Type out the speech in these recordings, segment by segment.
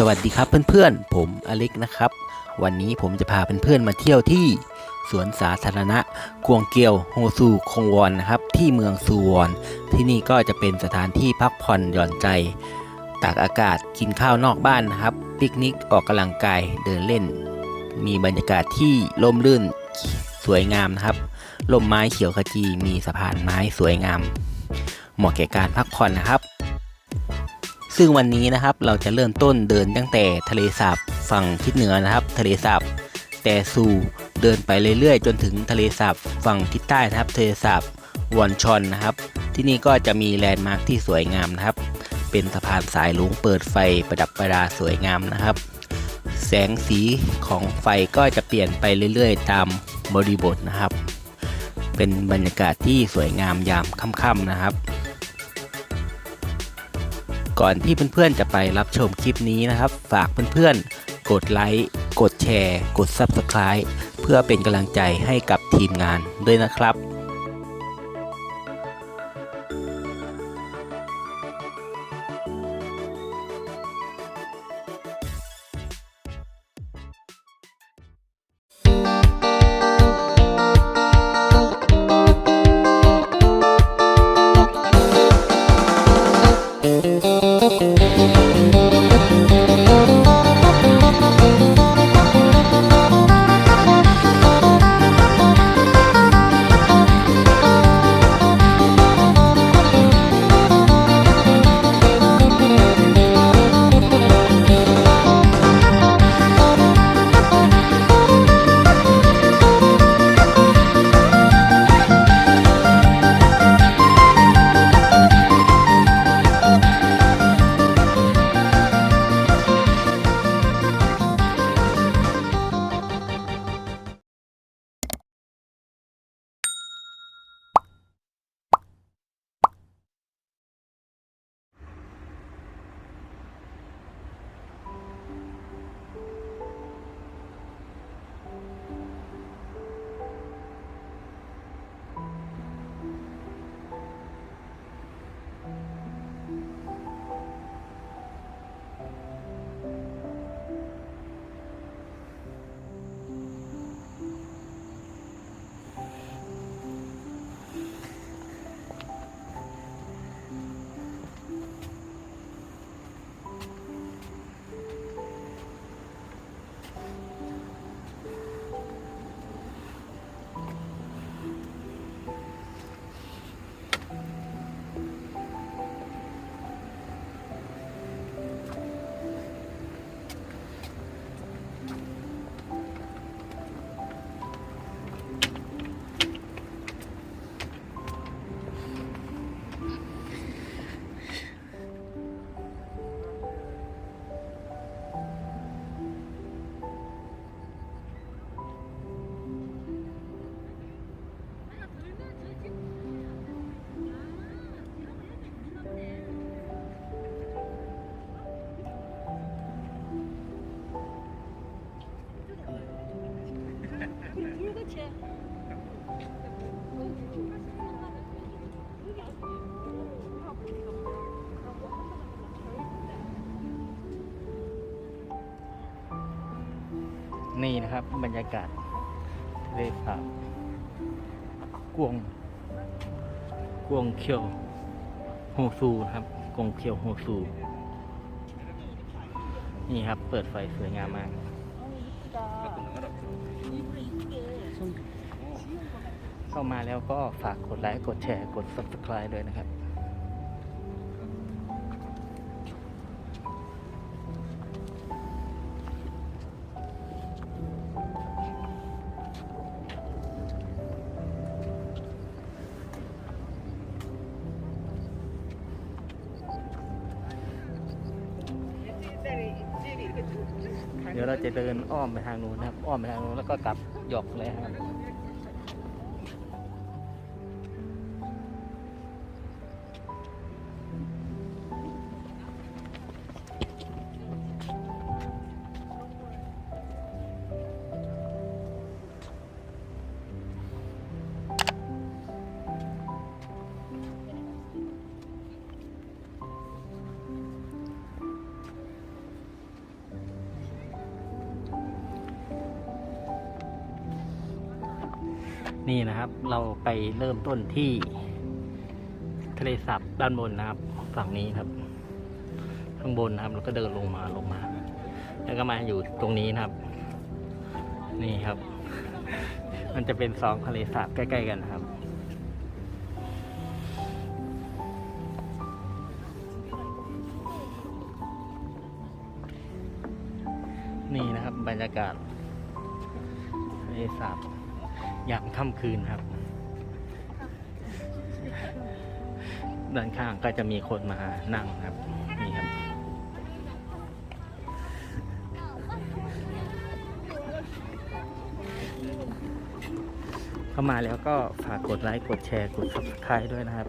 สวัสดีครับเพื่อนๆ ผมอเล็กนะครับ วันนี้ผมจะพาเพื่อนๆมาเที่ยวที่สวนสาธารณะกวงเกียวโฮซูคงวอนนะครับ ที่เมืองซูวอน ที่นี่ก็จะเป็นสถานที่พักผ่อนหย่อนใจตากอากาศกินข้าวนอกบ้านนะครับ ปิกนิกออกกำลังกายเดินเล่น มีบรรยากาศที่ร่มรื่นสวยงามนะครับร่มไม้เขียวขจีมีสะพานไม้สวยงาม เหมาะแก่การพักผ่อนนะครับ ซึ่งวันนี้นะครับเราจะเริ่มต้นเดินตั้งแต่ทะเลสาบฝั่งทิศเหนือนะครับ ทะเลสาบแต่ซูเดินไปเรื่อยๆ จนถึงทะเลสาบฝั่งทิศใต้นะครับ ทะเลสาบวอนชอนนะครับ ที่นี่ก็จะมีแลนด์มาร์คที่สวยงามนะครับ เป็นสะพานสายลุงเปิดไฟประดับประดาสวยงามนะครับ แสงสีของไฟก็จะเปลี่ยนไปเรื่อยๆ ตามบริบทนะครับ เป็นบรรยากาศที่สวยงามยามค่ำๆนะครับ ก่อนที่เพื่อนๆจะไปรับชมคลิปนี้นะครับ ฝากเพื่อนๆ กดไลค์ กดแชร์ กด Subscribe เพื่อเป็นกำลังใจให้กับทีมงานด้วยนะครับ นี่นะครับ บรรยากาศทะเลสาบกวงกวงเคียวโฮซูนะครับกวงเคียวโฮซู นี่ครับ เปิดไฟสวยงามมากเข้ามาแล้วก็ฝากกดไลค์ กดแชร์ กด subscribe ด้วยนะครับ ดี๋ยวเราจะเดินอ้อมไปทางนู้นนะครับ อ้อมไปทางนู้นแล้วก็กลับหยอกเลยครับ นี่นะครับเราไปเริ่มต้นที่ทะเลสาบด้านบนนะครับ ฝั่งนี้ครับ ข้างบนนะครับแล้วก็เดินลงมาลงมา แล้วก็มาอยู่ตรงนี้นะครับ นี่ครับ มันจะเป็นสองทะเลสาบใกล้ ๆ กันครับ นี่นะครับบรรยากาศทะเลสาบ ยามค่ำคืนครับ ด้านข้างก็จะมีคนมานั่งครับ นี่ครับ เข้ามาแล้วก็ฝากกดไลค์ กดแชร์ กด subscribe ด้วยนะครับ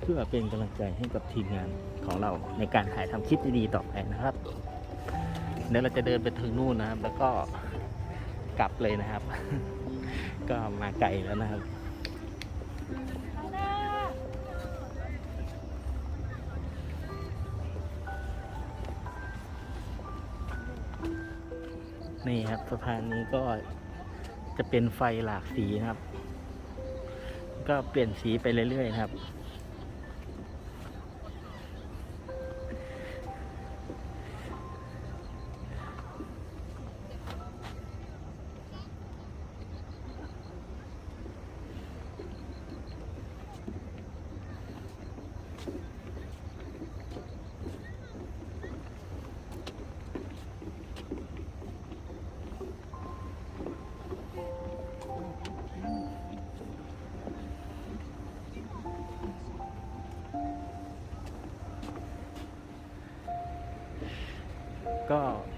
เพื่อเป็นกำลังใจให้กับทีมงานของเราในการถ่ายทำคลิปดีๆต่อไปนะครับเดี๋ยวเราจะเดินไปถึงนู่นนะครับ แล้วก็ กลับเลยนะครับ ก็มาไกลแล้วนะครับ นี่ครับสะพานนี้ก็จะเป็นไฟหลากสีนะครับ ก็เปลี่ยนสีไปเรื่อยๆ นะครับ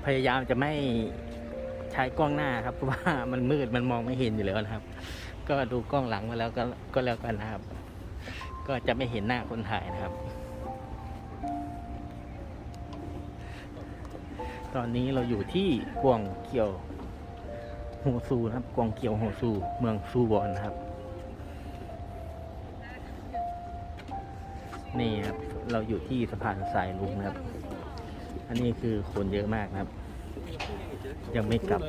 พยายามจะไม่ใช้กล้องหน้าครับเพราะว่ามันมืดมันมองไม่เห็นอยู่แล้วนะครับ ก็ดูกล้องหลังมาแล้วก็ก็แล้วกันนะครับ ก็จะไม่เห็นหน้าคนถ่ายนะครับ ตอนนี้เราอยู่ที่กวงเกียวโฮซูนะครับกวงเกียวโฮซู เมืองซูวอนนะครับ นี่ครับเราอยู่ที่สะพานทรายลุงนะครับ อันนี้คือคนเยอะมากนะครับ ยังไม่กลับ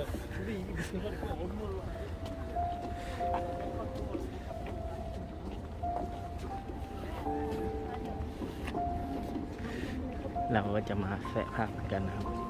เราก็จะมาแสะภาพกันนะครับ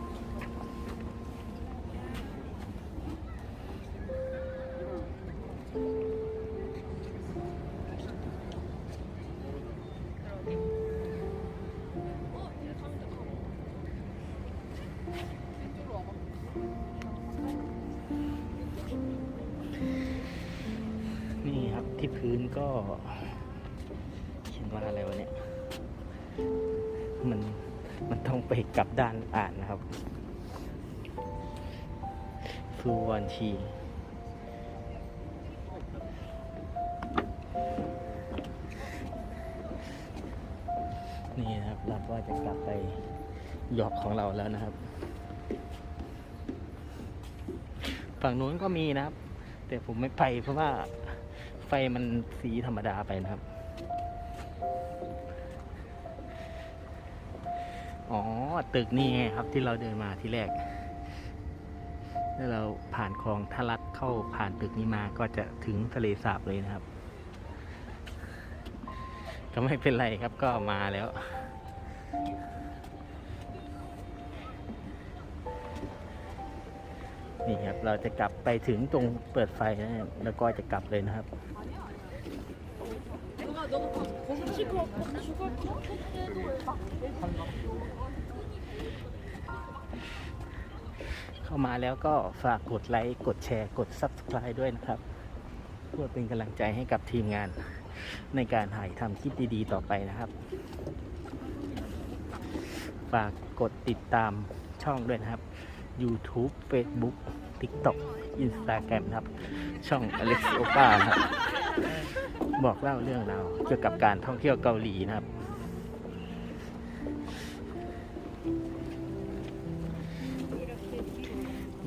มันมันต้องไปกลับด้านอ่านนะครับฟูวันชีนี่นะครับเราก็จะกลับไปยอกของเราแล้วนะครับ ฝั่งนู้นก็มีนะครับ แต่ผมไม่ไปเพราะว่าไฟมันสีธรรมดาไปนะครับ ตึกนี่ไงครับที่เราเดินมาที่แรก แล้วเราผ่านคลองทะลักเข้าผ่านตึกนี้มาก็จะถึงทะเลสาบเลยนะครับ ก็ไม่เป็นไรครับก็มาแล้วนี่ครับ เราจะกลับไปถึงตรงเปิดไฟนะแล้วก็จะกลับเลยนะครับามาแล้วก็ฝากกดไลค์กดแชร์กด Subscribe ด้วยนะครับ เพื่อเป็นกำลังใจให้กับทีมงานในการถ่ายทำคลิปดีๆ ต่อไปนะครับ ฝากกดติดตามช่องด้วยนะครับ YouTube Facebook TikTok Instagram ครับ ช่อง Alex o p a ครับ บอกเล่าเรื่องราวเกี่ยวกับการท่องเที่ยวเกาหลีนะครับ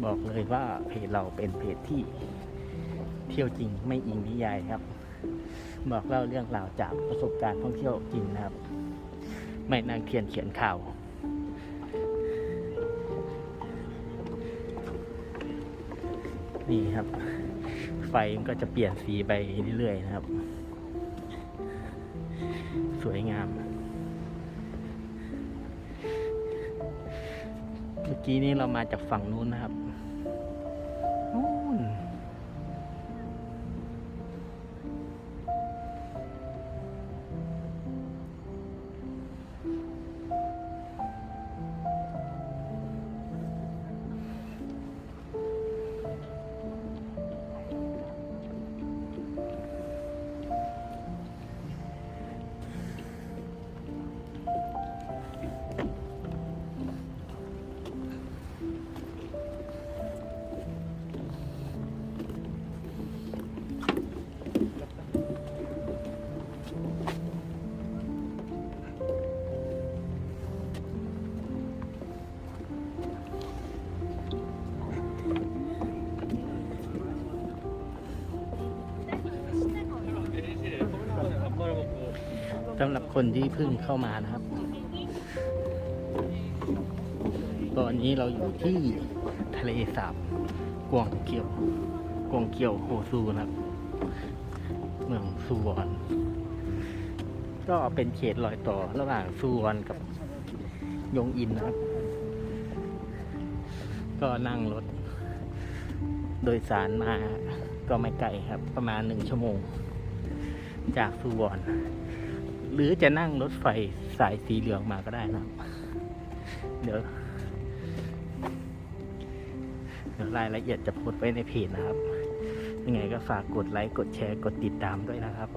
บอกเลยว่าเพจเราเป็นเพจที่เที่ยวจริงไม่อิงนิยายครับ บอกเล่าเรื่องราวจากประสบการณ์ท่องเที่ยวจริงนะครับ ไม่นางเทียนเขียนข่าว นี่ครับ ไฟมันก็จะเปลี่ยนสีไปเรื่อยๆนะครับ สวยงามเมื่อกี้นี้เรามาจากฝั่งนู้นนะครับ สำหรับคนที่เพิ่งเข้ามานะครับ ตอนนี้เราอยู่ที่ทะเลสาบกวางเกียวกวางเกียวโฮซูนะครับ เมืองซูวอน ก็เป็นเขตรอยต่อระหว่างซูวอนกับยงอินนะครับ ก็นั่งรถ โดยสารมาก็ไม่ไกลครับ ประมาณหนึ่งชั่วโมง จากซูวอน หรือจะนั่งรถไฟสายสีเหลืองมาก็ได้นะเดี๋ยวเดี๋ยวรายละเอียดจะโพสไว้ในเพจนะครับ ยังไงก็ฝากกดไลค์ กดแชร์ กดติดตามด้วยนะครับ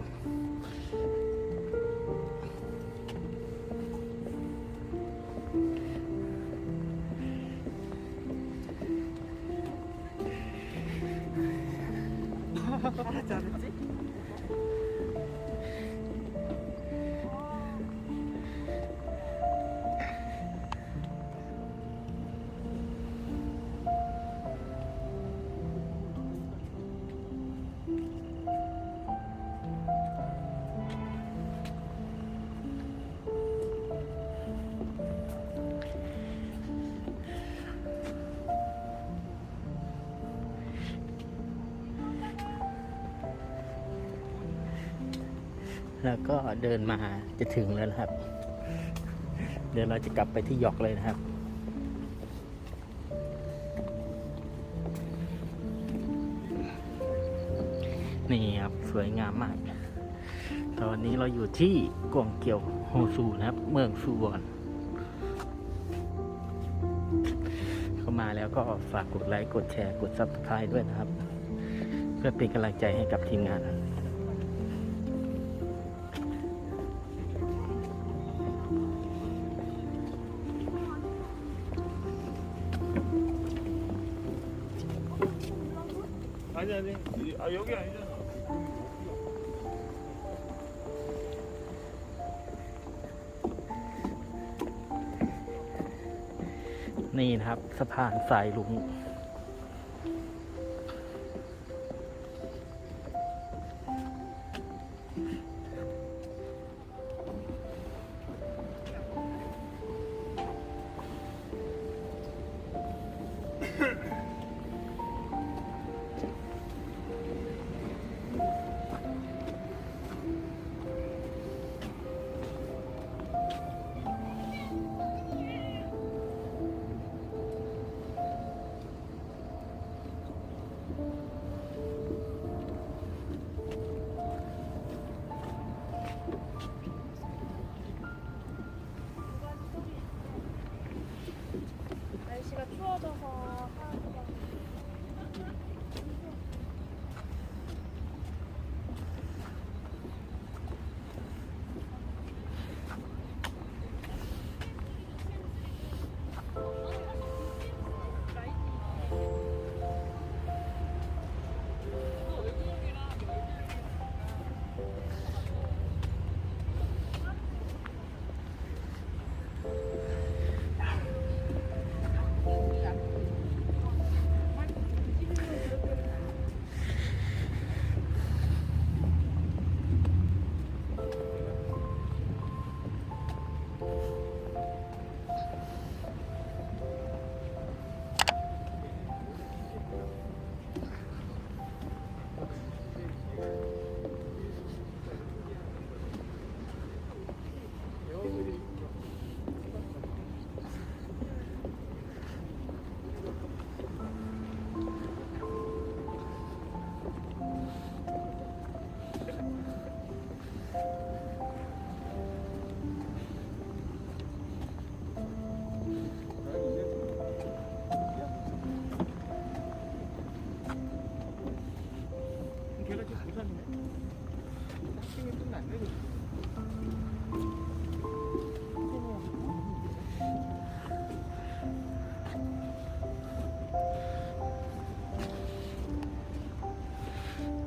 แล้วก็เดินมาจะถึงแล้วนะครับ เดี๋ยวเราจะกลับไปที่ยอกเลยนะครับนี่ครับสวยงามมาก ตอนนี้เราอยู่ที่กวงเกียวโฮซูนะครับ เมืองซูวอนเข้ามาแล้วก็ฝากกดไลค์ กดแชร์ กด Subscribe ด้วยนะครับ เพื่อเป็นกำลังใจให้กับทีมงาน 아니 아니 이- 아 여기 아니잖아. นี่นะครับ สะพานสายลุง あとは。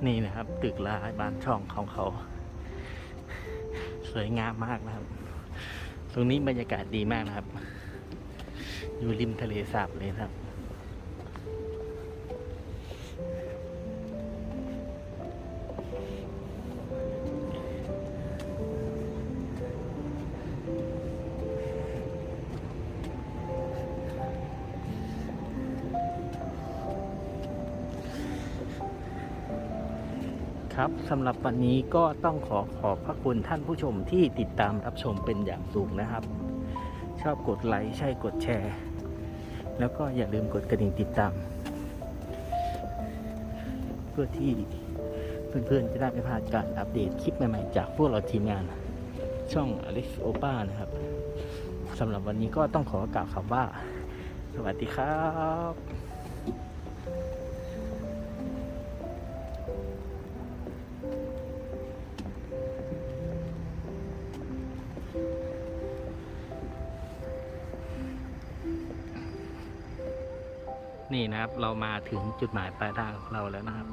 นี่นะครับ ตึกลายบ้านช่องของเขา สวยงามมากนะครับ ตรงนี้บรรยากาศดีมากนะครับ อยู่ริมทะเลสาบเลยครับ สำหรับวันนี้ก็ต้องขอขอบพระคุณท่านผู้ชมที่ติดตามรับชมเป็นอย่างสูงนะครับ ชอบกดไลค์ใช่กดแชร์ แล้วก็อย่าลืมกดกระดิ่งติดตาม เพื่อที่เพื่อนๆจะได้ไม่พลาดการอัปเดตคลิปใหม่ๆจากพวกเราทีมงาน ช่อง Alex Opa นะครับสำหรับวันนี้ก็ต้องขอกล่าวคำว่า สวัสดีครับ นี่นะครับ เรามาถึงจุดหมายปลายทางของเราแล้วนะครับ